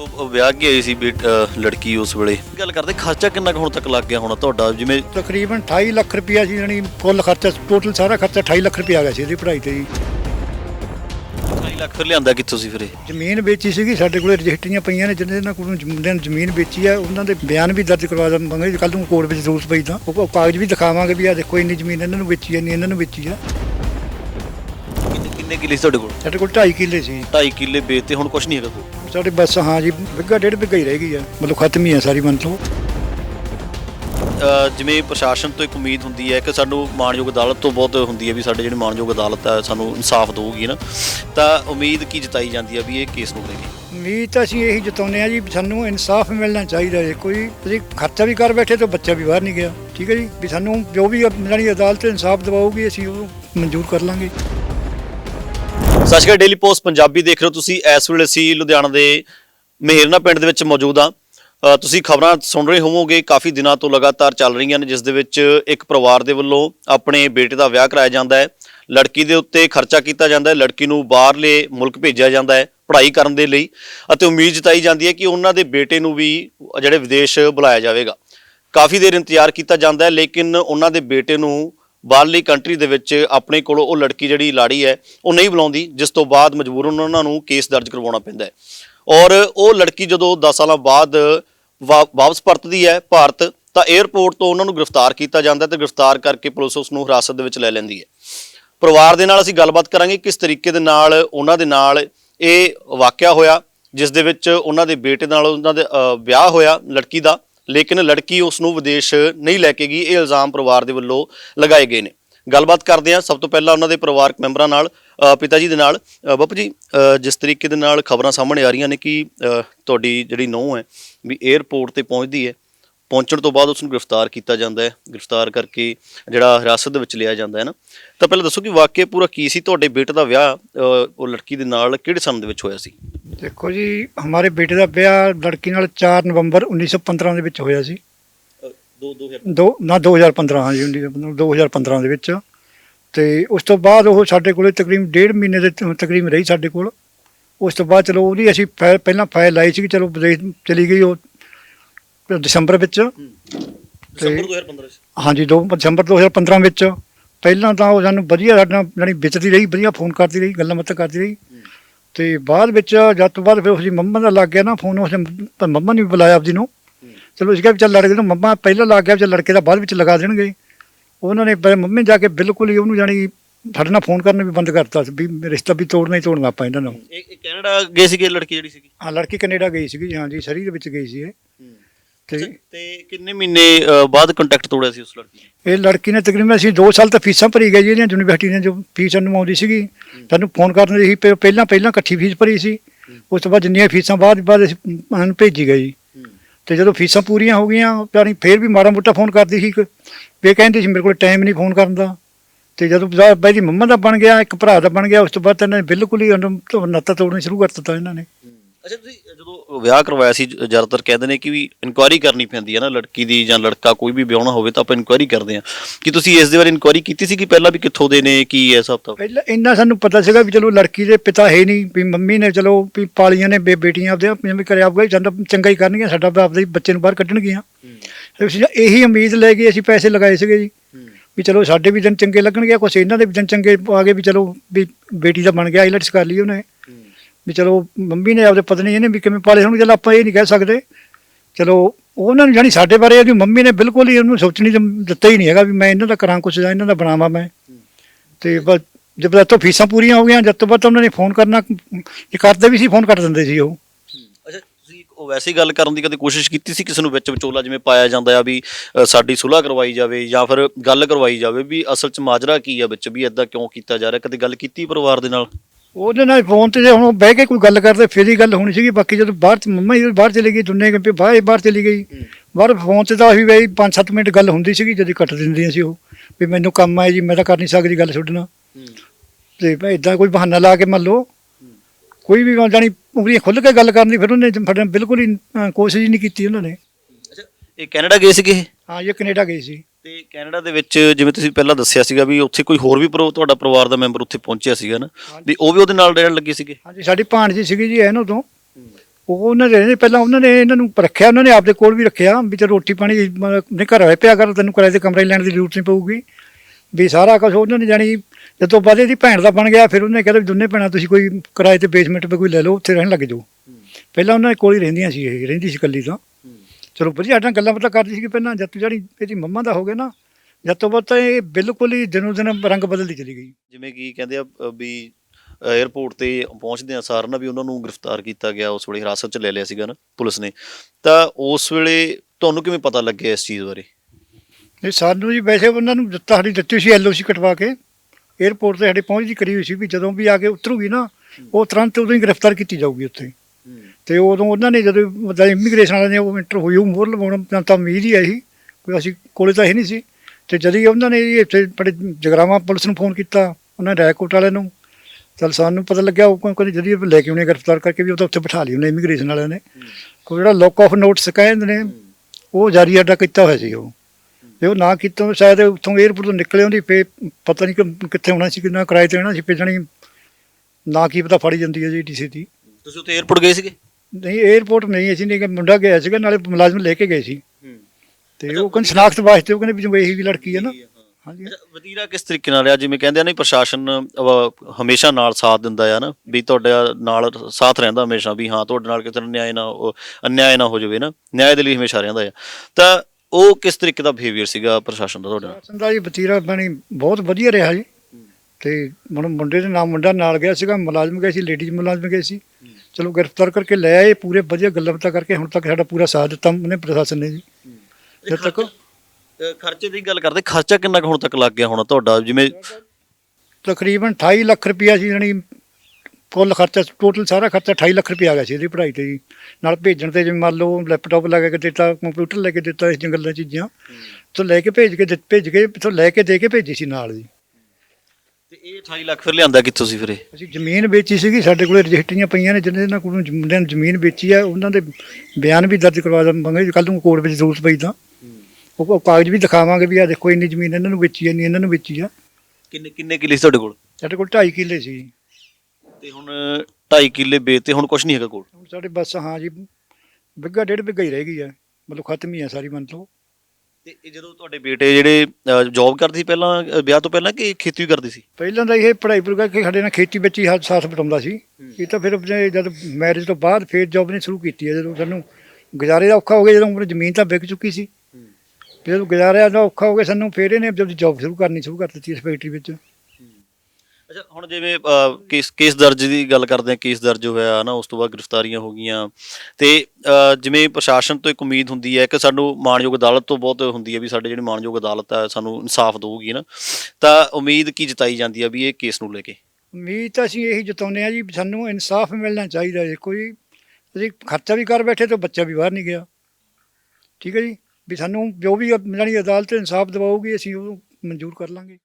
ਜਦੋਂ ਵਿਆਹ ਕੇ ਆਈ ਸੀ ਬੇਟ- ਲੜਕੀ ਉਸ ਵੇਲੇ। ਗੱਲ ਕਰਦੇ ਖਰਚਾ ਕਿੰਨਾ ਕੁ ਹੁਣ ਤੱਕ ਲੱਗ ਗਿਆ ਹੋਣਾ ਤੁਹਾਡਾ? ਜਿਵੇਂ ਤਕਰੀਬਨ 28 ਲੱਖ ਰੁਪਇਆ ਸੀ ਯਾਨੀ ਕੁੱਲ ਖਰਚਾ ਟੋਟਲ ਸਾਰਾ ਖਰਚਾ 28 ਲੱਖ ਰੁਪਇਆ ਆ ਗਿਆ ਸੀ ਇਹਦੀ ਪੜ੍ਹਾਈ ਤੇ ਜੀ। 2 ਲੱਖ ਫਿਰ ਲਿਆਂਦਾ ਕਿੱਥੋਂ ਸੀ ਫਿਰ ਇਹ? ਜ਼ਮੀਨ ਵੇਚੀ ਸੀਗੀ ਸਾਡੇ ਕੋਲੇ ਰਜਿਸਟਰੀਆਂ ਪਈਆਂ ਨੇ ਜਿਹਨਾਂ ਨਾਲ ਕੋਲੋਂ ਜ਼ਮੀਨ ਜ਼ਮੀਨ ਵੇਚੀ ਆ ਉਹਨਾਂ ਦੇ ਬਿਆਨ ਵੀ ਦਰਜ ਕਰਵਾ ਦਵਾਂਗੇ ਕੱਲ ਨੂੰ ਕੋਰਟ ਵਿੱਚ ਜ਼ਰੂਰਤ ਪਈ ਤਾਂ ਉਹ ਉਹ ਕਾਗਜ਼ ਵੀ ਦਿਖਾਵਾਂਗੇ ਵੀ ਆ ਦੇਖੋ ਇੰਨੀ ਜ਼ਮੀਨ ਇਹਨਾਂ ਨੂੰ ਵੇਚੀ ਆ ਨਹੀਂ ਇਹਨਾਂ ਨੂੰ ਵੇਚੀ ਆ। ਕਿੰਨੇ ਕਿੰਨੇ ਕਿੱਲੇ ਸੀ ਤੁਹਾਡੇ ਕੋਲ? ਸਾਡੇ ਕੋਲ 2.5 ਕਿੱਲੇ ਸੀ। 2.5 ਕਿੱਲੇ ਵੇਚਤੇ ਹੁਣ ਕੁਝ ਨਹੀਂ ਹੈਗਾ ਕੋਲ ਸਾਡੇ ਬਸ ਹਾਂ ਜੀ ਬਿੱਗਾ ਡੇਢ ਬਿੱਗਾ ਹੀ ਰਹਿ ਗਈ ਆ। ਮਤਲਬ ਖਤਮ ਹੀ ਆ ਸਾਰੀ ਮੰਨ ਲਓ। ਅਹ ਜਿਵੇਂ ਪ੍ਰਸ਼ਾਸਨ ਤੋਂ ਇੱਕ ਉਮੀਦ ਹੁੰਦੀ ਹੈ ਕਿ ਸਾਨੂੰ ਮਾਣਯੋਗ ਅਦਾਲਤ ਤੋਂ ਬਹੁਤ ਹੁੰਦੀ ਹੈ ਵੀ ਸਾਡੇ ਜਿਹੜੀ ਮਾਣਯੋਗ ਅਦਾਲਤ ਹੈ ਸਾਨੂੰ ਇਨਸਾਫ ਦੇਊਗੀ ਨਾ ਤਾਂ ਉਮੀਦ ਕੀ ਜਤਾਈ ਜਾਂਦੀ ਹੈ ਵੀ ਇਹ ਕੇਸ ਨੂੰ ਲੈ ਕੇ ਉਮੀਦ ਤਾਂ ਅਸੀਂ ਇਹੀ ਜਤਾਉਂਦੇ ਆ ਜੀ ਵੀ ਸਾਨੂੰ ਇਨਸਾਫ ਮਿਲਣਾ ਚਾਹੀਦਾ ਹੈ ਕੋਈ ਅਸੀਂ ਖਰਚਾ ਵੀ ਕਰ ਬੈਠੇ ਤੇ ਬੱਚਾ ਵੀ ਬਾਹਰ ਨਹੀਂ ਗਿਆ। ਠੀਕ ਹੈ ਜੀ? ਵੀ ਸਾਨੂੰ ਜੋ ਵੀ ਜਾਨੀ ਅਦਾਲਤ ਇਨਸਾਫ ਦਿਵਾਊਗੀ ਅਸੀਂ ਉਹ ਮਨਜ਼ੂਰ ਕਰ ਲਾਂਗੇ। ਸਤਿ ਸ਼੍ਰੀ ਅਕਾਲ ਡੇਲੀ ਪੋਸਟ ਪੰਜਾਬੀ ਦੇਖ ਰਹੇ ਹੋ ਤੁਸੀਂ। ਇਸ ਵੇਲੇ ਅਸੀਂ ਲੁਧਿਆਣਾ ਦੇ ਮਹਿਰਨਾ ਪਿੰਡ ਦੇ ਵਿੱਚ ਮੌਜੂਦ ਹਾਂ। ਤੁਸੀਂ ਖਬਰਾਂ ਸੁਣ ਰਹੇ ਹੋਵੋਗੇ, ਕਾਫੀ ਦਿਨਾਂ ਤੋਂ ਲਗਾਤਾਰ ਚੱਲ ਰਹੀਆਂ ਨੇ, ਜਿਸ ਦੇ ਵਿੱਚ ਇੱਕ ਪਰਿਵਾਰ ਦੇ ਵੱਲੋਂ ਆਪਣੇ ਬੇਟੇ ਦਾ ਵਿਆਹ ਕਰਾਇਆ ਜਾਂਦਾ ਹੈ। ਲੜਕੀ ਦੇ ਉੱਤੇ ਖਰਚਾ ਕੀਤਾ ਜਾਂਦਾ ਹੈ, ਲੜਕੀ ਨੂੰ ਬਾਹਰਲੇ ਮੁਲਕ ਭੇਜਿਆ ਜਾਂਦਾ ਹੈ ਪੜ੍ਹਾਈ ਕਰਨ ਦੇ ਲਈ। ਅਤੇ ਉਮੀਦ ਜਤਾਈ ਜਾਂਦੀ ਹੈ ਕਿ ਉਹਨਾਂ ਦੇ ਬੇਟੇ ਨੂੰ ਵੀ ਜਿਹੜੇ ਵਿਦੇਸ਼ ਬੁਲਾਇਆ ਜਾਵੇਗਾ। ਕਾਫੀ ਦੇਰ ਇੰਤਜ਼ਾਰ ਕੀਤਾ ਜਾਂਦਾ ਹੈ, ਲੇਕਿਨ ਉਹਨਾਂ ਦੇ ਬੇਟੇ ਨੂੰ ਬਾਹਰਲੀ ਕੰਟਰੀ ਦੇ ਵਿੱਚ ਆਪਣੇ ਕੋਲੋਂ ਉਹ ਲੜਕੀ ਜਿਹੜੀ ਲਾੜੀ ਹੈ, ਉਹ ਨਹੀਂ ਬੁਲਾਉਂਦੀ, ਜਿਸ ਤੋਂ ਬਾਅਦ ਮਜਬੂਰਨ ਉਹਨਾਂ ਨੂੰ ਕੇਸ ਦਰਜ ਕਰਵਾਉਣਾ ਪੈਂਦਾ ਹੈ। ਔਰ ਉਹ ਲੜਕੀ ਜਦੋਂ 10 ਸਾਲਾਂ ਬਾਅਦ ਵਾ- ਵਾਪਸ ਪਰਤਦੀ ਹੈ ਭਾਰਤ, ਤਾਂ 에ਅਰਪੋਰਟ ਤੋਂ ਉਹਨਾਂ ਨੂੰ ਗ੍ਰਿਫਤਾਰ ਕੀਤਾ ਜਾਂਦਾ ਹੈ ਤੇ ਗ੍ਰਿਫਤਾਰ ਕਰਕੇ ਪੁਲਿਸ ਉਸ ਨੂੰ ਹਿਰਾਸਤ ਦੇ ਵਿੱਚ ਲੈ ਲੈਂਦੀ ਹੈ। ਪਰਿਵਾਰ ਦੇ ਨਾਲ ਅਸੀਂ ਗੱਲਬਾਤ ਕਰਾਂਗੇ ਕਿਸ ਤਰੀਕੇ ਦੇ ਨਾਲ ਉਹਨਾਂ ਦੇ ਨਾਲ ਇਹ ਵਾਕਿਆ ਹੋਇਆ, ਜਿਸ ਦੇ ਵਿੱਚ ਉਹਨਾਂ ਦੇ ਬੇਟੇ ਨਾਲ ਉਹਨਾਂ ਦੇ ਵਿਆਹ ਹੋਇਆ ਲੜਕੀ ਦਾ। ਲੇਕਿਨ ਲੜਕੀ ਉਸ ਨੂੰ ਵਿਦੇਸ਼ ਨਹੀਂ ਲੈ ਕੇ ਗਈ। ਇਹ ਇਲਜ਼ਾਮ ਪਰਿਵਾਰ ਦੇ ਵੱਲੋਂ ਲਗਾਏ ਗਏ ਨੇ। ਗੱਲਬਾਤ ਕਰਦੇ ਹਾਂ। ਸਭ ਤੋਂ ਪਹਿਲਾਂ ਉਹਨਾਂ ਦੇ ਪਰਿਵਾਰਕ ਮੈਂਬਰਾਂ ਨਾਲ ਪਿਤਾ ਜੀ ਦੇ ਨਾਲ। ਅ, ਬਾਪੂ ਜੀ ਜਿਸ ਤਰੀਕੇ ਦੇ ਨਾਲ ਖਬਰਾਂ ਸਾਹਮਣੇ ਆ ਰਹੀਆਂ ਨੇ ਕਿ ਤੁਹਾਡੀ ਜਿਹੜੀ ਨੂੰਹ ਹੈ ਵੀ 에ਅਰਪੋਰਟ ਤੇ ਪਹੁੰਚਦੀ ਹੈ। ਪਹੁੰਚਣ ਤੋਂ ਬਾਅਦ ਉਸ ਨੂੰ ਗ੍ਰਿਫਤਾਰ ਕੀਤਾ ਜਾਂਦਾ ਹੈ। ਗ੍ਰਿਫਤਾਰ ਕਰਕੇ ਜਿਹੜਾ ਹਿਰਾਸਤ ਦੇ ਵਿੱਚ ਲਿਆ ਜਾਂਦਾ ਹੈ ਨਾ। ਤਾਂ ਪਹਿਲਾਂ ਦੱਸੋ ਕਿ ਵਾਕਿਆ ਪੂਰਾ ਕੀ ਸੀ? ਤੁਹਾਡੇ ਬੇਟੇ ਦਾ ਵਿਆਹ ਉਹ ਲੜਕੀ ਦੇ ਨਾਲ ਕਿਹੜੇ ਸਾਲ ਦੇ ਵਿੱਚ ਹੋਇਆ ਸੀ? ਦੇਖੋ ਜੀ ਹਮਾਰੇ ਬੇਟੇ ਦਾ ਵਿਆਹ ਲੜਕੀ ਨਾਲ 4 ਨਵੰਬਰ 1915 ਦੇ ਵਿੱਚ ਹੋਇਆ ਸੀ। 2 ਦੋ ਨਾ 2015 ਹਾਂ ਜੀ 1915 2015 ਦੇ ਵਿੱਚ। ਤੇ ਉਸ ਤੋਂ ਬਾਅਦ ਉਹ ਸਾਡੇ ਕੋਲੇ ਤਕਰੀਬਨ ਡੇਢ ਮਹੀਨੇ ਦੇ ਤ- ਤਕਰੀਬਨ ਰਹੀ ਸਾਡੇ ਕੋਲ। ਉਸ ਤੋਂ ਬਾਅਦ ਚਲੋ ਉਹਦੀ ਅਸੀਂ ਪਹਿਲਾਂ ਫਾਈਲ ਲਾਈ ਸੀ ਚਲੋ ਵਿਦੇਸ਼ ਚਲੀ ਗਈ ਉਹ ਦਸੰਬਰ ਵਿੱਚ। ਦਸੰਬਰ 2015 ਚ। ਹਾਂਜੀ 2 ਦਸੰਬਰ 2015 ਵਿੱਚ। ਪਹਿਲਾਂ ਤਾਂ ਉਹ ਸਾਨੂੰ ਵਧੀਆ ਸਾਡਾ ਜਾਣੀ ਵਿਚਦੀ ਰਹੀ ਵਧੀਆ ਫੋਨ ਕਰਦੀ ਰਹੀ ਗੱਲਾਂ ਬਾਤਾਂ ਕਰਦੀ ਰਹੀ। ਤੇ ਬਾਅਦ ਵਿੱਚ ਜਦ ਤੋਂ ਬਾਅਦ ਫਿਰ ਉਸਦੀ ਮੰਮਾ ਦਾ ਲੱਗ ਗਿਆ ਨਾ ਫੋਨ ਉਸ ਮੰਮਾ ਨੇ ਵੀ ਬੁਲਾਇਆ ਆਪਦੀ ਨੂੰ। ਚਲੋ ਕਿਹਾ ਵੀ ਚੱਲ ਲੜਕੇ ਨੂੰ ਮੰਮਾ ਪਹਿਲਾਂ ਲੱਗ ਗਿਆ ਚੱਲ ਲੜਕੇ ਦਾ ਬਾਅਦ ਵਿੱਚ ਲਗਾ ਦੇਣਗੇ। ਉਹਨਾਂ ਨੇ ਮੰਮੀ ਜਾ ਕੇ ਬਿਲਕੁਲ ਹੀ ਉਹਨੂੰ ਜਾਣੀ ਸਾਡੇ ਨਾਲ ਫੋਨ ਕਰਨਾ ਵੀ ਬੰਦ ਕਰਤਾ ਸੀ ਵੀ ਰਿਸ਼ਤਾ ਵੀ ਤੋੜਨਾ ਹੀ ਤੋੜਨਾ ਆਪਾਂ ਇਹਨਾਂ ਨੂੰ। ਇਹ ਕੈਨੇਡਾ ਗਏ ਸੀਗੇ ਲੜਕੀ ਜਿਹੜੀ ਸੀਗੀ? ਹਾਂ ਲੜਕੀ ਕੈਨੇਡਾ ਗਈ ਸੀਗੀ ਹਾਂ ਜੀ ਸਰੀ ਦੇ ਵਿੱਚ ਗਈ ਸੀ ਇਹ। ਤੇ ਤੇ ਕਿੰਨੇ ਮਹੀਨੇ ਅ, ਬਾਅਦ ਕੰਟੈਕਟ ਤੋੜਿਆ ਸੀ ਉਸ ਲੜਕੀ ਨੇ? ਇਹ ਲੜਕੀ ਨੇ ਤਕਰੀਬਨ ਅਸੀਂ 2 ਸਾਲ ਤਾਂ ਫੀਸਾਂ ਭਰੀ ਗਈ ਜੀ ਇਹਦੀਆਂ ਯੂਨੀਵਰਸਿਟੀ ਨੇ ਜੋ ਫੀਸ ਸਾਨੂੰ ਆਉਂਦੀ ਸੀਗੀ। ਸਾਨੂੰ ਫੋਨ ਕਰਨ ਦੀ ਸੀ ਪਹਿ- ਪਹਿਲਾਂ ਪਹਿਲਾਂ ਇਕੱਠੀ ਫੀਸ ਭਰੀ ਸੀ। ਉਸ ਤੋਂ ਬਾਅਦ ਜਿੰਨੀਆਂ ਫੀਸਾਂ ਬਾਅਦ ਬਾਅਦ ਅਸੀਂ ਭੇਜੀ ਗਈ। ਤੇ ਜਦੋਂ ਫੀਸਾਂ ਪੂਰੀਆਂ ਹੋ ਗਈਆਂ ਯਾਨੀ ਫੇਰ ਵੀ ਮਾੜਾ ਮੋਟਾ ਫੋਨ ਕਰਦੀ ਸੀ ਵੀ ਇਹ ਕਹਿੰਦੀ ਸੀ ਮੇਰੇ ਕੋਲ ਟਾਈਮ ਨਹੀਂ ਫੋਨ ਕਰਨ ਦਾ। ਤੇ ਜਦੋਂ ਬਾਈ ਦੀ ਮੰਮਾ ਦਾ ਬਣ ਗਿਆ ਇੱਕ ਭਰਾ ਦਾ ਬਣ ਗਿਆ ਉਸ ਤੋਂ ਬਾਅਦ ਤਾਂ ਇਹਨਾਂ ਨੇ ਬਿਲਕੁਲ ਹੀ ਉਹਨੂੰ ਨੱਤਾ ਤੋੜਨੀ ਸ਼ੁਰੂ ਕਰ ਦਿੱਤਾ ਇਹਨਾਂ ਨੇ। ਅੱਛਾ ਤੁਸੀਂ ਜਦੋਂ ਵਿਆਹ ਕਰਵਾਇਆ ਸੀ ਜ਼ਿਆਦਾਤਰ ਕਹਿੰਦੇ ਨੇ ਕਿ ਵੀ ਇਨਕੁਆਇਰੀ ਕਰਨੀ ਪੈਂਦੀ ਹੈ ਨਾ ਲੜਕੀ ਦੀ ਜਾਂ ਲੜਕਾ ਕੋਈ ਵੀ ਵਿਆਹਣਾ ਹੋਵੇ ਤਾਂ ਆਪਾਂ ਇਨਕੁਆਇਰੀ ਕਰਦੇ ਹਾਂ। ਕਿ ਤੁਸੀਂ ਇਸ ਦੇ ਬਾਰੇ ਇਨਕੁਆਇਰੀ ਕੀਤੀ ਸੀ ਕਿ ਪਹਿਲਾਂ ਵੀ ਕਿੱਥੋਂ ਦੇ ਨੇ ਕੀ ਹੈ ਸਭ ਤੋਂ ਪਹਿਲਾਂ ਇੰਨਾ ਸਾਨੂੰ ਪਤਾ ਸੀਗਾ ਵੀ ਚਲੋ ਲੜਕੀ ਦੇ ਪਿਤਾ ਹੈ ਨਹੀਂ ਵੀ ਮੰਮੀ ਨੇ ਚਲੋ ਵੀ ਪਾਲੀਆਂ ਨੇ ਬੇ ਬੇਟੀਆਂ ਆਪਦੇ ਵੀ ਕਰਿਆ ਆਊਗਾ ਸਾਡਾ ਚੰਗਾ ਹੀ ਕਰਨਗੀਆਂ ਸਾਡਾ ਆਪਦੇ ਬੱਚੇ ਨੂੰ ਬਾਹਰ ਕੱਢਣਗੀਆਂ। ਅਸੀਂ ਇਹੀ ਉਮੀਦ ਲੈ ਕੇ ਅਸੀਂ ਪੈਸੇ ਲਗਾਏ ਸੀਗੇ ਜੀ। ਵੀ ਚਲੋ ਸਾਡੇ ਵੀ ਦਿਨ ਚੰਗੇ ਲੱਗਣਗੇ ਕੁਛ ਇਹਨਾਂ ਦੇ ਵੀ ਦਿਨ ਚੰਗੇ ਆ ਗਏ ਵੀ ਚਲੋ ਵੀ ਬੇਟੀ ਦਾ ਬਣ ਗਿਆ ਆਈਲੈਟਸ ਕਰ ਲਈ ਉਹਨੇ। ਵੀ ਚਲੋ ਮੰਮੀ ਨੇ ਆਪਦੇ ਪਤਨੀ ਇਹਨੇ ਵੀ ਕਿਵੇਂ ਪਾਲੇ ਹੋਣਗੇ, ਚਲੋ ਆਪਾਂ ਇਹ ਨਹੀਂ ਕਹਿ ਸਕਦੇ। ਚਲੋ, ਉਹਨਾਂ ਨੂੰ ਜਾਣੀ ਸਾਡੇ ਬਾਰੇ ਉਹਦੀ ਮੰਮੀ ਨੇ ਬਿਲਕੁਲ ਹੀ ਉਹਨੂੰ ਸੋਚਣੀ ਦਿੱਤਾ ਹੀ ਨਹੀਂ ਹੈਗਾ ਵੀ ਮੈਂ ਇਹਨਾਂ ਦਾ ਕਰਾਂ ਕੁਛ ਜਾਂ ਇਹਨਾਂ ਦਾ ਬਣਾਵਾਂ ਮੈਂ। ਤੇ ਬਸ ਜਦ ਤੋਂ ਫੀਸਾਂ ਪੂਰੀਆਂ ਹੋ ਗਈਆਂ, ਜਦ ਤੋਂ ਬਾਅਦ ਉਹਨਾਂ ਨੇ ਫੋਨ ਕਰਨਾ, ਇਹ ਕਰਦੇ ਵੀ ਸੀ, ਫੋਨ ਕੱਟ ਦਿੰਦੇ ਸੀ ਉਹ। ਅੱਛਾ, ਤੁਸੀਂ ਉਹ ਵੈਸੀ ਗੱਲ ਕਰਨ ਦੀ ਕਦੇ ਕੋਸ਼ਿਸ਼ ਕੀਤੀ ਸੀ ਕਿਸੇ ਨੂੰ ਵਿੱਚ ਵਿਚੋਲਾ ਜਿਵੇਂ ਪਾਇਆ ਜਾਂਦਾ ਆ ਵੀ ਸਾਡੀ ਸੁਲ੍ਹਾ ਕਰਵਾਈ ਜਾਵੇ ਜਾਂ ਫਿਰ ਗੱਲ ਕਰਵਾਈ ਜਾਵੇ ਵੀ ਅਸਲ 'ਚ ਮਾਜਰਾ ਕੀ ਆ ਵਿੱਚ ਵੀ ਇਦਾਂ ਕਿਉਂ ਕੀਤਾ ਜਾ ਰਿਹਾ? ਕਦੇ ਗੱਲ ਕੀਤੀ ਪਰਿਵਾਰ ਦੇ ਨਾਲ? ਉਹਦੇ ਨਾਲ ਫੋਨ ਤੇ ਜੇ ਹੁਣ ਉਹ ਬਹਿ ਕੇ ਕੋਈ ਗੱਲ ਕਰਦੇ ਫਿਰ ਹੀ ਗੱਲ ਹੋਣੀ ਸੀਗੀ। ਬਾਕੀ ਜਦੋਂ ਬਾਹਰ ਮੰਮਾ ਹੀ ਬਾਹਰ ਚਲੀ ਗਈ ਦੁਨੀਆ ਕੇ ਬਾਹਰ ਹੀ ਬਾਹਰ ਚਲੀ ਗਈ। ਬਾਹਰ ਫੋਨ ਤੇ ਤਾਂ ਅਸੀਂ ਵੀ 5-7 ਮਿੰਟ ਗੱਲ ਹੁੰਦੀ ਸੀਗੀ ਜਦੋਂ ਕੱਟ ਦਿੰਦੀਆਂ ਸੀ ਉਹ। ਵੀ ਮੈਨੂੰ ਕੰਮ ਆਇਆ ਜੀ ਮੈਂ ਤਾਂ ਕਰ ਨਹੀਂ ਸਕਦੀ ਗੱਲ ਛੱਡਣਾ। ਤੇ ਮੈਂ ਇਦਾਂ ਕੋਈ ਬਹਾਨਾ ਲਾ ਕੇ ਮੰਨ ਲਓ ਕੋਈ ਵੀ ਜਾਣੀ ਉਂਗਲੀਆਂ ਖੁੱਲ ਕੇ ਗੱਲ ਕਰਨ ਦੀ ਫਿਰ ਉਹਨੇ ਨਾਲ ਬਿਲਕੁਲ ਹੀ ਕੋਸ਼ਿਸ਼ ਹੀ ਨਹੀਂ ਕੀਤੀ ਉਹਨਾਂ ਨੇ। ਅੱਛਾ ਇਹ ਕੈਨੇਡਾ ਗਏ ਸੀਗੇ? ਹਾਂ ਇਹ ਕੈਨੇਡਾ ਗਈ ਸੀ। ਤੇ ਕੈਨੇਡਾ ਦੇ ਵਿੱਚ ਜਿਵੇਂ ਤੁਸੀਂ ਪਹਿਲਾਂ ਦੱਸਿਆ ਸੀਗਾ ਵੀ ਉੱਥੇ ਕੋਈ ਹੋਰ ਵੀ ਪਰਿ- ਤੁਹਾਡਾ ਪਰਿਵਾਰ ਦਾ ਮੈਂਬਰ ਉੱਥੇ ਪਹੁੰਚਿਆ ਸੀਗਾ ਨਾ ਵੀ ਉਹ ਵੀ ਉਹਦੇ ਨਾਲ ਰਹਿਣ ਲੱਗੇ ਸੀਗੇ? ਹਾਂਜੀ ਸਾਡੀ ਭਾਣਜੀ ਸੀਗੀ ਜੀ ਇਹਨੂੰ ਤੋਂ ਉਹ ਉਹਨਾਂ ਦੇ ਨੇ ਪਹਿਲਾਂ ਉਹਨਾਂ ਨੇ ਇਹਨਾਂ ਨੂੰ ਰੱਖਿਆ ਉਹਨਾਂ ਨੇ ਆਪਦੇ ਕੋਲ ਵੀ ਰੱਖਿਆ ਵੀ ਤੇ ਰੋਟੀ ਪਾਣੀ ਨੇ ਘਰ ਆਏ ਪਿਆ ਕਰ ਤੈਨੂੰ ਕਿਰਾਏ ਤੇ ਕਮਰੇ ਲੈਣ ਦੀ ਜ਼ਰੂਰਤ ਨਹੀਂ ਪਊਗੀ। ਵੀ ਸਾਰਾ ਕੁਝ ਉਹਨਾਂ ਨੇ ਜਾਣੀ ਜਦੋਂ ਬਾਅਦ ਇਹਦੀ ਭੈਣ ਦਾ ਬਣ ਗਿਆ ਫਿਰ ਉਹਨੇ ਕਹਿੰਦਾ ਵੀ ਦੋਨੇ ਭੈਣਾਂ ਤੁਸੀਂ ਕੋਈ ਕਿਰਾਏ ਤੇ ਬੇਸਮੈਂਟ 'ਤੇ ਕੋਈ ਲੈ ਲਓ ਉੱਥੇ ਰਹਿਣ ਲੱਗ ਜਾਓ। ਪਹਿਲਾਂ ਉਹਨਾਂ ਦੇ ਕੋਲ ਹੀ ਰਹਿੰਦੀਆਂ ਸੀ ਇਹ ਰਹਿੰਦੀ ਸੀ ਇਕੱਲੀ ਤਾਂ। ਚਲੋ ਵਧੀਆ ਸਾਡੇ ਨਾਲ ਗੱਲਾਂ ਬਾਤਾਂ ਕਰਦੀ ਸੀ ਪਹਿਲਾਂ ਜਦ ਤੋਂ ਜਿਹੜੀ ਇਹਦੀ ਮੰਮਾ ਦਾ ਹੋ ਗਿਆ ਨਾ ਜਦ ਤੋਂ ਬਾਅਦ ਤਾਂ ਇਹ ਬਿਲਕੁਲ ਹੀ ਦਿਨੋ ਦਿਨ ਰੰਗ ਬਦਲਦੀ ਚਲੀ ਗਈ। ਜਿਵੇਂ ਕਿ ਕਹਿੰਦੇ ਆ ਵੀ 에ਅਰਪੋਰਟ ਤੇ ਪਹੁੰਚਦੇ ਆ ਸਾਰ ਨਾ ਵੀ ਉਹਨਾਂ ਨੂੰ ਗ੍ਰਿਫਤਾਰ ਕੀਤਾ ਗਿਆ ਉਸ ਵੇਲੇ ਹਿਰਾਸਤ 'ਚ ਲੈ ਲਿਆ ਸੀਗਾ ਨਾ ਪੁਲਿਸ ਨੇ। ਤਾਂ ਉਸ ਵੇਲੇ ਤੁਹਾਨੂੰ ਕਿਵੇਂ ਪਤਾ ਲੱਗਿਆ ਇਸ ਚੀਜ਼ ਬਾਰੇ? ਨਹੀਂ ਸਾਨੂੰ ਜੀ ਵੈਸੇ ਉਹਨਾਂ ਨੂੰ ਦਿੱਤਾ ਸਾਡੀ ਦਿੱਤੀ ਸੀ ਐਲਓਸੀ ਕਟਵਾ ਕੇ। 에ਅਰਪੋਰਟ ਤੇ ਸਾਡੇ ਪਹੁੰਚ ਦੀ ਕਰੀ ਹੋਈ ਸੀ ਵੀ ਜਦੋਂ ਵੀ ਆ ਕੇ ਉਤਰੂਗੀ ਨਾ ਉਹ ਤੁਰੰਤ ਉਦੋਂ ਹੀ ਗ੍ਰਿਫਤਾਰ ਕੀਤੀ ਜਾਊਗੀ ਉੱਥੇ। ਤੇ ਉਦੋਂ ਉਹਨਾਂ ਨੇ ਜਦੋਂ ਮਤਲਬ ਇਮੀਗ੍ਰੇਸ਼ਨ ਵਾਲਿਆਂ ਨੇ ਉਹ ਇੰਟਰ ਹੋਈ ਉਹ ਮੋਹਰ ਲਵਾਉਣ ਤਾਂ ਤਾਂ ਉਮੀਦ ਹੀ ਆਈ ਕੋਈ ਅਸੀਂ ਕੋਲੇ ਤਾਂ ਹੈ ਨਹੀਂ ਸੀ। ਤੇ ਜਦ ਹੀ ਉਹਨਾਂ ਨੇ ਇੱਥੇ ਬੜੇ ਜਗਰਾਵਾਂ ਪੁਲਿਸ ਨੂੰ ਫੋਨ ਕੀਤਾ ਉਹਨਾਂ ਰੈਕੋਟ ਵਾਲਿਆਂ ਨੂੰ ਚਲ ਸਾਨੂੰ ਪਤਾ ਲੱਗਿਆ ਉਹ ਕਹਿੰਦੇ ਜਦ ਹੀ ਲੈ ਕੇ ਉਹਨੇ ਗ੍ਰਿਫਤਾਰ ਕਰਕੇ ਵੀ ਉਹ ਤਾਂ ਉੱਥੇ ਬਿਠਾ ਲਈ ਉਹਨੇ ਇਮੀਗ੍ਰੇਸ਼ਨ ਵਾਲਿਆਂ ਨੇ। ਕੋਈ ਜਿਹੜਾ ਲੋਕ ਆਫ ਨੋਟਸ ਕਹਿੰਦੇ ਨੇ ਉਹ ਜਾਰੀ ਸਾਡਾ ਕੀਤਾ ਹੋਇਆ ਸੀ ਉਹ। ਜੇ ਉਹ ਨਾ ਕੀਤਾ ਤਾਂ ਸ਼ਾਇਦ ਉੱਥੋਂ 에ਅਰਪੋਰਟ ਤੋਂ ਨਿਕਲੇ ਹੁੰਦੀ ਫੇ ਪਤਾ ਨਹੀਂ ਕਿ ਕਿੱਥੇ ਹੋਣਾ ਸੀ ਕਿੰਨਾ ਕਿਰਾਏ ਤੇ ਹੋਣਾ ਸੀ ਭੇਜਣੀ। ਨਾ ਕੀ ਪਤਾ ਫੜੀ ਜਾਂਦੀ ਹੈ ਜੀ ਡੀਸੀ ਦੀ। ਤੁਸੀਂ ਉੱਥੇ 에어ਪੋਰਟ ਗਏ ਸੀਗੇ? ਨਹੀਂ 에어ਪੋਰਟ ਨਹੀਂ ਅਸੀਂ ਨਹੀਂ ਕਿ ਮੁੰਡਾ ਗਿਆ ਸੀਗਾ ਨਾਲੇ ਮੁਲਾਜ਼ਮ ਲੈ ਕੇ ਗਏ ਸੀ। ਤੇ ਉਹ ਕਹਿੰਦੇ ਸ਼ਨਾਖਤ ਵਾਸਤੇ ਉਹ ਕਹਿੰਦੇ ਵੀ ਜੰਬੇ ਇਹੀ ਲੜਕੀ ਹੈ ਨਾ। ਹਾਂਜੀ। ਵਤੀਰਾ ਕਿਸ ਤਰੀਕੇ ਨਾਲ ਰਿਹਾ? ਜਿਵੇਂ ਕਹਿੰਦੇ ਆ ਨਾ ਪ੍ਰਸ਼ਾਸਨ ਹਮੇਸ਼ਾ ਨਾਲ ਸਾਥ ਦਿੰਦਾ ਆ ਨਾ ਵੀ ਤੁਹਾਡੇ ਨਾਲ ਸਾਥ ਰਹਿੰਦਾ ਹਮੇਸ਼ਾ ਵੀ ਹਾਂ ਤੁਹਾਡੇ ਨਾਲ ਕਿਸੇ ਨਿਆਂ ਨਾ ਅਨਿਆਏ ਨਾ ਹੋ ਜਾਵੇ ਨਾ। ਨਿਆਂ ਦੇ ਲਈ ਹਮੇਸ਼ਾ ਰਹਿੰਦਾ ਆ। ਤਾਂ ਉਹ ਕਿਸ ਤਰੀਕੇ ਦਾ ਬਿਹੇਵੀਅਰ ਸੀਗਾ ਪ੍ਰਸ਼ਾਸਨ ਦਾ ਤੁਹਾਡਾ ਪ੍ਰਸ਼ਾਸਨ ਦਾ ਜੀ ਵਤੀਰਾ ਬਣੀ ਬਹੁਤ ਵਧੀਆ ਰਿਹਾ ਜੀ। ਤੇ ਮੁੰਡੇ ਦੇ ਨਾਮ ਮੁੰਡਾ ਨਾਲ ਗਿਆ ਸੀਗਾ ਮੁਲਾਜ਼ਮ ਗਏ ਸੀ ਲੇਡੀਜ਼ ਮੁਲਾਜ਼ਮ ਗਏ ਸੀ। ਚਲੋ ਗ੍ਰਿਫਤਾਰ ਕਰਕੇ ਲੈ ਆਏ ਪੂਰੇ ਵਧੀਆ ਗੱਲਾਂ ਬਾਤਾਂ ਕਰਕੇ ਹੁਣ ਤੱਕ ਸਾਡਾ ਪੂਰਾ ਸਾਥ ਦਿੱਤਾ ਉਹਨੇ ਪ੍ਰਸ਼ਾਸਨ ਨੇ ਜੀ। ਜਦ ਤੱਕ ਖਰਚੇ ਦੀ ਗੱਲ ਕਰਦੇ ਖਰਚਾ ਕਿੰਨਾ ਕੁ ਹੁਣ ਤੱਕ ਲੱਗ ਗਿਆ ਹੋਣਾ ਤੁਹਾਡਾ? ਜਿਵੇਂ ਤਕਰੀਬਨ 28 ਲੱਖ ਰੁਪਇਆ ਸੀ ਜਾਣੀ ਕੁੱਲ ਖਰਚਾ ਟੋਟਲ ਸਾਰਾ ਖਰਚਾ 28 ਲੱਖ ਰੁਪਇਆ ਆ ਗਿਆ ਸੀ ਇਹਦੀ ਪੜ੍ਹਾਈ ਤੇ ਜੀ। ਨਾਲ ਭੇਜਣ ਤੇ ਜਿਵੇਂ ਮੰਨ ਲਓ ਲੈਪਟਾਪ ਲੈ ਕੇ ਦਿੱਤਾ ਕੰਪਿਊਟਰ ਲੈ ਕੇ ਦਿੱਤਾ ਇਸ ਜੰਗਲਾਂ ਚੀਜ਼ਾਂ। ਤੋਂ ਲੈ ਕੇ ਭੇਜ ਕੇ ਭੇਜ ਕੇ ਤੋਂ ਲੈ ਕੇ ਦੇ ਕੇ ਭੇਜੀ ਸੀ ਨਾਲ ਜੀ। ਤੇ ਇਹ 28 ਲੱਖ ਫਿਰ ਲਿਆਂਦਾ ਕਿੱਥੋਂ ਸੀ ਫਿਰ ਇਹ? ਅਸੀਂ ਜ਼ਮੀਨ ਵੇਚੀ ਸੀਗੀ ਸਾਡੇ ਕੋਲੇ ਰਜਿਸਟਰੀਆਂ ਪਈਆਂ ਨੇ ਜਿਹਨਾਂ ਇਹਨਾਂ ਕੋਲੋਂ ਮੁੰਡਿਆਂ ਨੇ ਜ਼ਮੀਨ ਵੇਚੀ ਆ ਉਹਨਾਂ ਦੇ ਬਿਆਨ ਵੀ ਦਰਜ ਕਰਵਾ ਦੇਵਾਂਗੇ ਕੱਲ ਨੂੰ ਕੋਰਟ ਵਿੱਚ ਜ਼ਰੂਰਤ ਪਈ ਤਾਂ ਉਹ ਕਾਗਜ਼ ਵੀ ਦਿਖਾਵਾਂਗੇ ਵੀ ਆ ਦੇਖੋ ਇੰਨੀ ਜ਼ਮੀਨ ਇਹਨਾਂ ਨੂੰ ਵੇਚੀ ਆ ਨਹੀਂ ਇਹਨਾਂ ਨੂੰ ਵੇਚੀ ਆ। ਕਿੰਨੇ ਕਿੰਨੇ ਕਿੱਲੇ ਸੀ ਤੁਹਾਡੇ ਕੋਲ? ਸਾਡੇ ਕੋਲ 2.5 ਕਿੱਲੇ ਸੀ। ਤੇ ਹੁਣ 2.5 ਕਿੱਲੇ ਵੇਚ ਤੇ ਹੁਣ ਕੁਝ ਨਹੀਂ ਹੈਗਾ ਕੋਲ? ਹੁਣ ਸਾਡੇ ਬਸ ਹਾਂ ਜੀ ਬਿੱਗਾ ਡੇਢ ਬਿੱਗਾ ਹੀ ਰਹਿ ਗਈ ਆ ਮਤਲਬ ਖਤਮ ਹੀ ਆ ਸਾਰੀ ਮੰਨ ਲਓ। ਤੇ ਇਹ ਜਦੋਂ ਤੁਹਾਡੇ ਬੇਟੇ ਜਿਹੜੇ ਜੌਬ ਕਰਦੇ ਸੀ ਪਹਿਲਾਂ ਵਿਆਹ ਤੋਂ ਪਹਿਲਾਂ ਕਿ ਖੇਤੀ ਕਰਦੇ ਸੀ? ਪਹਿਲਾਂ ਤਾਂ ਇਹ ਪੜ੍ਹਾਈ ਪੂਰੀ ਕਰਕੇ ਸਾਡੇ ਨਾਲ ਖੇਤੀ ਵਿੱਚ ਹੀ ਹੱਥ ਸਾਥ ਬਟਾਉਂਦਾ ਸੀ। ਇਹ ਤਾਂ ਫਿਰ ਆਪਣੇ ਜਦ ਮੈਰਿਜ ਤੋਂ ਬਾਅਦ ਫਿਰ ਜੌਬ ਨੇ ਸ਼ੁਰੂ ਕੀਤੀ ਹੈ। ਜਦੋਂ ਸਾਨੂੰ ਗੁਜ਼ਾਰੇ ਦਾ ਔਖਾ ਹੋ ਗਿਆ ਜਦੋਂ ਆਪਣੀ ਜ਼ਮੀਨ ਤਾਂ ਵਿਕ ਚੁੱਕੀ ਸੀ। ਫਿਰ ਜਦੋਂ ਗੁਜ਼ਾਰਿਆ ਦਾ ਔਖਾ ਹੋ ਗਿਆ ਸਾਨੂੰ ਫਿਰ ਇਹਨੇ ਜਦ ਜੌਬ ਸ਼ੁਰੂ ਕਰਨੀ ਸ਼ੁਰੂ ਕਰ ਦਿੱਤੀ ਇਸ ਫੈਕਟਰੀ ਵਿੱਚ। ਅੱਛਾ ਹੁਣ ਜਿਵੇਂ ਅਹ, ਕੇਸ ਕੇਸ ਦਰਜ ਦੀ ਗੱਲ ਕਰਦੇ ਆ ਕੇਸ ਦਰਜ ਹੋਇਆ ਨਾ ਉਸ ਤੋਂ ਬਾਅਦ ਗ੍ਰਿਫਤਾਰੀਆਂ ਹੋ ਗਈਆਂ ਤੇ ਅਹ, ਜਿਵੇਂ ਪ੍ਰਸ਼ਾਸਨ ਤੋਂ ਇੱਕ ਉਮੀਦ ਹੁੰਦੀ ਹੈ ਕਿ ਸਾਨੂੰ ਮਾਣਯੋਗ ਅਦਾਲਤ ਤੋਂ ਬਹੁਤ ਹੁੰਦੀ ਹੈ ਵੀ ਸਾਡੇ ਜਿਹੜੀ ਮਾਣਯੋਗ ਅਦਾਲਤ ਹੈ ਸਾਨੂੰ ਇਨਸਾਫ ਦੇਊਗੀ ਨਾ ਤਾਂ ਉਮੀਦ ਕੀ ਜਤਾਈ ਜਾਂਦੀ ਹੈ ਵੀ ਇਹ ਕੇਸ ਨੂੰ ਲੈ ਕੇ? ਉਮੀਦ ਤਾਂ ਅਸੀਂ ਇਹੀ ਜਤਾਉਂਦੇ ਆ ਜੀ ਵੀ ਸਾਨੂੰ ਇਨਸਾਫ ਮਿਲਣਾ ਚਾਹੀਦਾ ਹੈ ਕੋਈ ਅਸੀਂ ਖਰਚਾ ਵੀ ਕਰ ਬੈਠੇ ਤੇ ਬੱਚਾ ਵੀ ਬਾਹਰ ਨਹੀਂ ਗਿਆ। ਠੀਕ ਹੈ ਜੀ? ਵੀ ਸਾਨੂੰ ਜੋ ਵੀ ਜਾਣੀ ਅਦਾਲਤ ਇਨਸਾਫ ਦਿਵਾਉਗੀ ਅਸੀਂ ਉਹ ਮਨਜ਼ੂਰ ਕਰ ਲਾਂਗੇ।